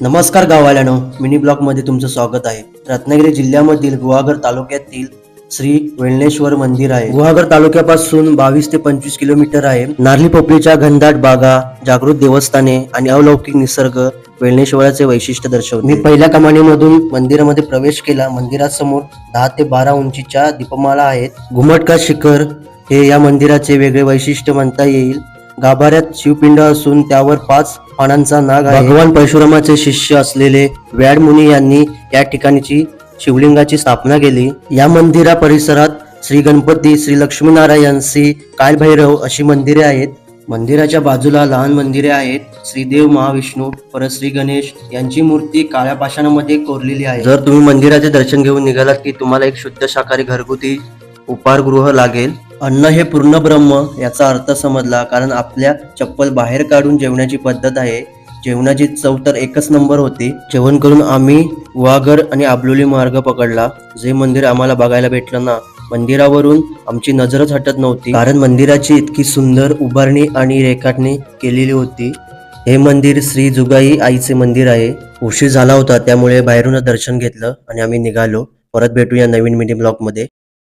नमस्कार गाववाल्यानो मिनी ब्लॉकमध्ये तुमचं स्वागत आहे. रत्नागिरी जिल्ह्यामधील गुहागर तालुक्यातील श्री वेळनेश्वर मंदिर आहे. गुहागर तालुक्यापासून बावीस ते पंचवीस किलोमीटर आहे. नारली पोपलीच्या घनदाट बागा जागृत देवस्थाने आणि अलौकिक निसर्ग वेळनेश्वराचे वैशिष्ट्य दर्शवते. मी पहिल्या कमानीमधून मंदिरामध्ये प्रवेश केला. मंदिरासमोर दहा ते बारा उंचीच्या दीपमाला आहेत. घुमटका शिखर हे या मंदिराचे वेगळे वैशिष्ट्य म्हणता येईल. गाभाऱ्यात शिवपिंड असून त्यावर पाच पानांचा नाग आहे. भगवान परशुरामाचे शिष्य असलेले व्याड मुनी यांनी या ठिकाणची शिवलिंगाची स्थापना केली. या मंदिरा परिसरात श्री गणपती श्री लक्ष्मीनारायण श्री कालभैरव अशी मंदिरे आहेत. मंदिराच्या बाजूला लहान मंदिरे आहेत. श्रीदेव महाविष्णू परत श्री गणेश यांची मूर्ती काळ्या पाषाणामध्ये कोरलेली आहे. जर तुम्ही मंदिराचे दर्शन घेऊन निघालात की तुम्हाला एक शुद्ध शाकाहारी घरगुती उपारगृह लागेल अन्न हे पूर्ण ब्रह्म याचा अर्थ समजला कारण आपल्या चप्पल बाहेर काढून जेवण्याची पद्धत आहे. जेवणाची चव तर एकच नंबर होती. जेवण करून आम्ही वाघर आणि आबलोली मार्ग पकडला. जे मंदिर आम्हाला बघायला भेटलं ना मंदिरावरून आमची नजरच हटत नव्हती. कारण मंदिराची इतकी सुंदर उभारणी आणि रेखाटणी केलेली होती. हे मंदिर श्री जुगाई आईचे मंदिर आहे. उशीर झाला होता त्यामुळे बाहेरूनच दर्शन घेतलं आणि आम्ही निघालो. परत भेटूया नवीन मिनी ब्लॉगमध्ये.